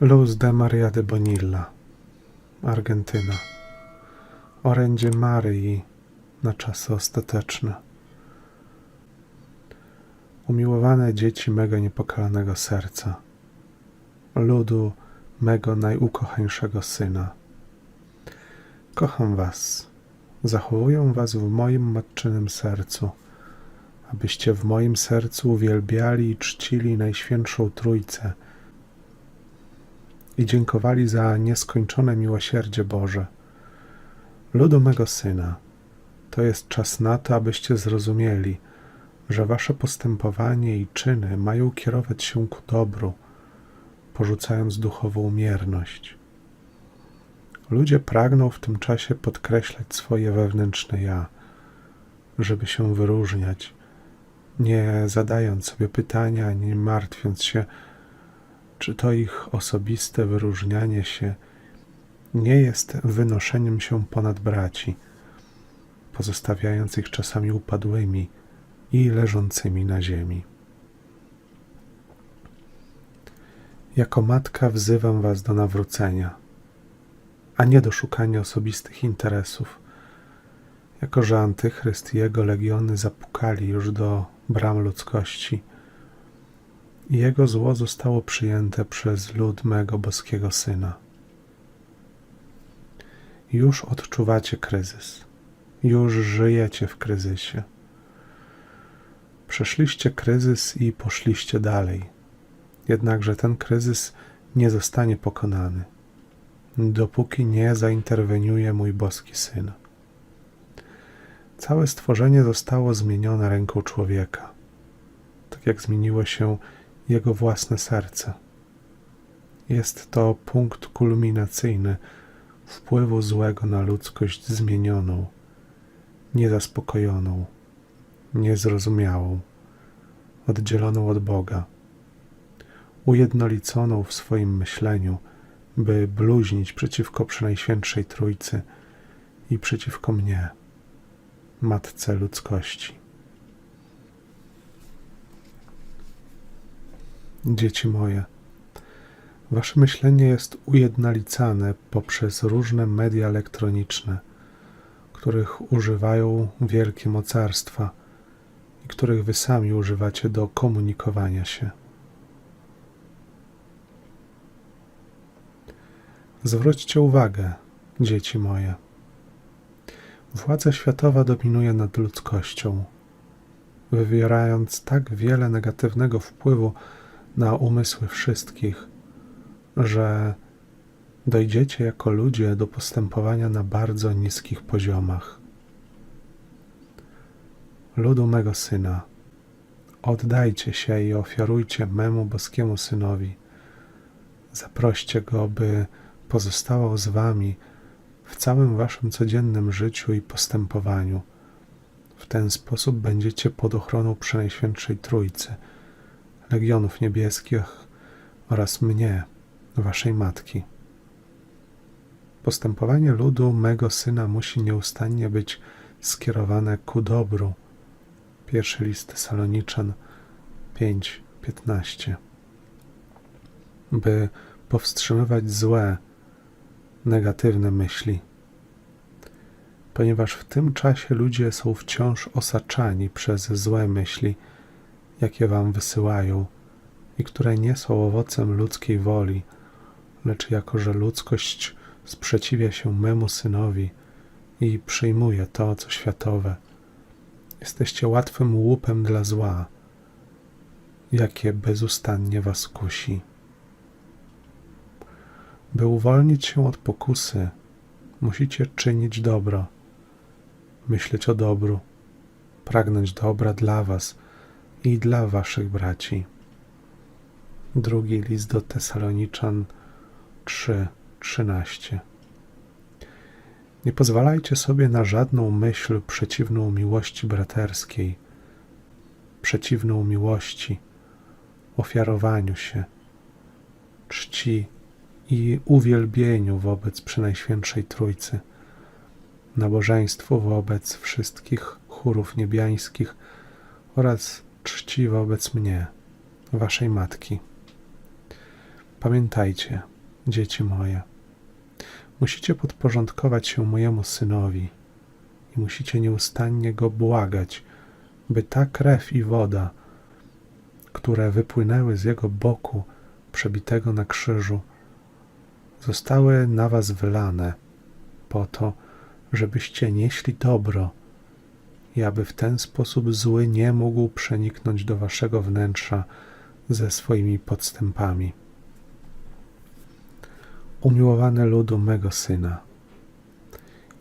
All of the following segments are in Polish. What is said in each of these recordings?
Luz de Maria de Bonilla, Argentyna. Orędzie Maryi na czasy ostateczne. Umiłowane dzieci mego niepokalanego serca, ludu mego najukochańszego syna. Kocham was, zachowuję was w moim matczynym sercu, abyście w moim sercu uwielbiali i czcili Najświętszą Trójcę i dziękowali za nieskończone miłosierdzie Boże. Ludu mego syna, to jest czas na to, abyście zrozumieli, że wasze postępowanie i czyny mają kierować się ku dobru, porzucając duchową mierność. Ludzie pragną w tym czasie podkreślać swoje wewnętrzne ja, żeby się wyróżniać, nie zadając sobie pytania, nie martwiąc się, czy to ich osobiste wyróżnianie się nie jest wynoszeniem się ponad braci, pozostawiając ich czasami upadłymi i leżącymi na ziemi. Jako matka wzywam was do nawrócenia, a nie do szukania osobistych interesów, jako że Antychryst i jego legiony zapukali już do bram ludzkości jego zło zostało przyjęte przez lud mego boskiego Syna. Już odczuwacie kryzys, już żyjecie w kryzysie. Przeszliście kryzys i poszliście dalej. Jednakże ten kryzys nie zostanie pokonany, dopóki nie zainterweniuje mój boski syn. Całe stworzenie zostało zmienione ręką człowieka, tak jak zmieniło się jego własne serce. Jest to punkt kulminacyjny wpływu złego na ludzkość zmienioną, niezaspokojoną, niezrozumiałą, oddzieloną od Boga, ujednoliconą w swoim myśleniu, by bluźnić przeciwko Przenajświętszej Trójcy i przeciwko mnie, Matce ludzkości. Dzieci moje, wasze myślenie jest ujednolicane poprzez różne media elektroniczne, których używają wielkie mocarstwa i których wy sami używacie do komunikowania się. Zwróćcie uwagę, dzieci moje. Władza światowa dominuje nad ludzkością, wywierając tak wiele negatywnego wpływu na umysły wszystkich, że dojdziecie jako ludzie do postępowania na bardzo niskich poziomach. Ludu mego syna, oddajcie się i ofiarujcie memu boskiemu synowi. Zaproście go, by pozostawał z wami w całym waszym codziennym życiu i postępowaniu. W ten sposób będziecie pod ochroną Przenajświętszej Trójcy – legionów niebieskich oraz mnie, waszej matki. Postępowanie ludu mego syna musi nieustannie być skierowane ku dobru. Pierwszy list Saloniczan 5:15. By powstrzymywać złe, negatywne myśli. Ponieważ w tym czasie ludzie są wciąż osaczani przez złe myśli, jakie wam wysyłają i które nie są owocem ludzkiej woli, lecz jako że ludzkość sprzeciwia się memu synowi i przyjmuje to, co światowe, jesteście łatwym łupem dla zła, jakie bezustannie was kusi. By uwolnić się od pokusy, musicie czynić dobro, myśleć o dobru, pragnąć dobra dla was i dla waszych braci. Drugi list do Tesaloniczan 3:13. Nie pozwalajcie sobie na żadną myśl przeciwną miłości braterskiej, przeciwną miłości, ofiarowaniu się, czci i uwielbieniu wobec Przenajświętszej Trójcy, nabożeństwu wobec wszystkich chórów niebiańskich oraz czci wobec mnie, waszej matki. Pamiętajcie, dzieci moje, musicie podporządkować się mojemu synowi i musicie nieustannie go błagać, by ta krew i woda, które wypłynęły z jego boku przebitego na krzyżu, zostały na was wylane po to, żebyście nieśli dobro i aby w ten sposób zły nie mógł przeniknąć do waszego wnętrza ze swoimi podstępami. Umiłowany ludu mego syna,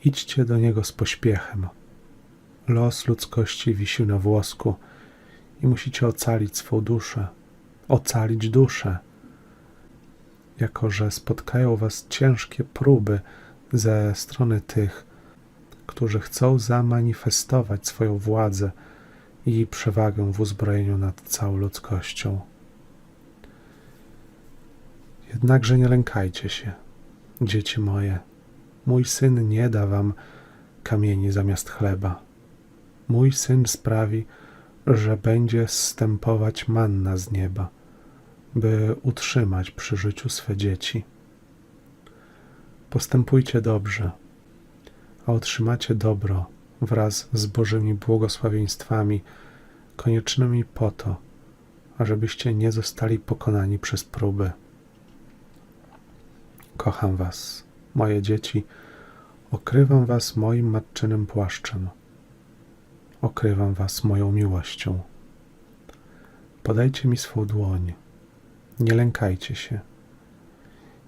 idźcie do niego z pośpiechem. Los ludzkości wisi na włosku i musicie ocalić swą duszę, ocalić duszę, jako że spotkają was ciężkie próby ze strony tych, którzy chcą zamanifestować swoją władzę i przewagę w uzbrojeniu nad całą ludzkością. Jednakże nie lękajcie się, dzieci moje. Mój syn nie da wam kamieni zamiast chleba. Mój syn sprawi, że będzie zstępować manna z nieba, by utrzymać przy życiu swe dzieci. Postępujcie dobrze, a otrzymacie dobro wraz z Bożymi błogosławieństwami, koniecznymi po to, ażebyście nie zostali pokonani przez próby. Kocham Was, moje dzieci, okrywam Was moim matczynym płaszczem, okrywam Was moją miłością. Podajcie mi swą dłoń, nie lękajcie się.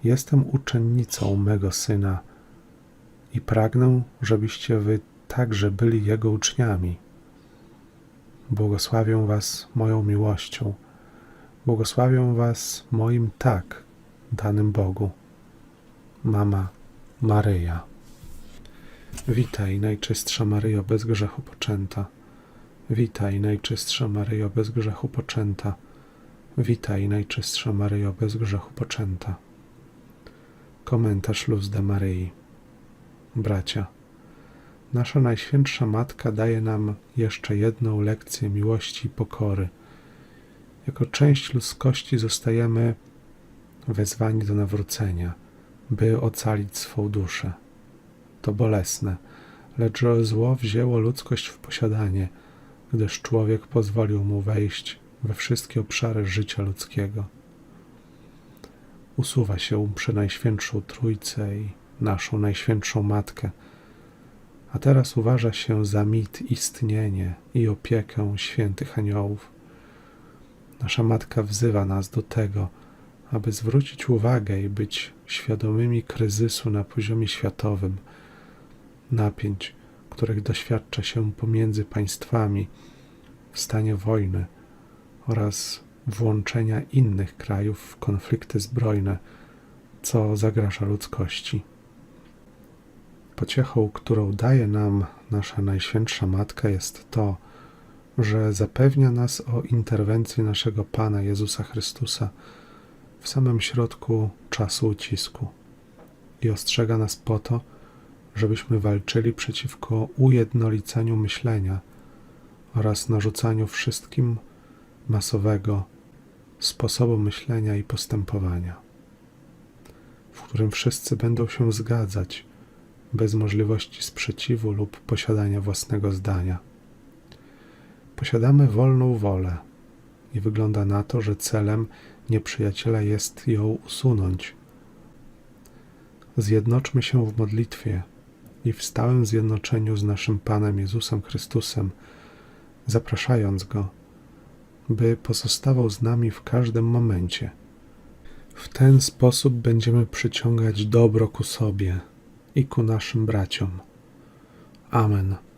Jestem uczennicą mego syna i pragnę, żebyście wy także byli jego uczniami. Błogosławię Was moją miłością, błogosławię Was moim tak danym Bogu. Mama Maryja. Witaj, najczystsza Maryjo, bez grzechu poczęta. Witaj, najczystsza Maryjo, bez grzechu poczęta. Witaj, najczystsza Maryjo, bez grzechu poczęta. Komentarz Luz de Maryi. Bracia, nasza Najświętsza Matka daje nam jeszcze jedną lekcję miłości i pokory. Jako część ludzkości zostajemy wezwani do nawrócenia, by ocalić swą duszę. To bolesne, lecz zło wzięło ludzkość w posiadanie, gdyż człowiek pozwolił mu wejść we wszystkie obszary życia ludzkiego. Usuwa się Przenajświętszą Trójcę i naszą Najświętszą Matkę, a teraz uważa się za mit istnienie i opiekę świętych aniołów. Nasza Matka wzywa nas do tego, aby zwrócić uwagę i być świadomymi kryzysu na poziomie światowym, napięć, których doświadcza się pomiędzy państwami w stanie wojny oraz włączenia innych krajów w konflikty zbrojne, co zagraża ludzkości. Pociechą, którą daje nam nasza Najświętsza Matka, jest to, że zapewnia nas o interwencji naszego Pana Jezusa Chrystusa w samym środku czasu ucisku i ostrzega nas po to, żebyśmy walczyli przeciwko ujednolicaniu myślenia oraz narzucaniu wszystkim masowego sposobu myślenia i postępowania, w którym wszyscy będą się zgadzać bez możliwości sprzeciwu lub posiadania własnego zdania. Posiadamy wolną wolę i wygląda na to, że celem nieprzyjaciela jest ją usunąć. Zjednoczmy się w modlitwie i w stałym zjednoczeniu z naszym Panem Jezusem Chrystusem, zapraszając Go, by pozostawał z nami w każdym momencie. W ten sposób będziemy przyciągać dobro ku sobie i ku naszym braciom. Amen.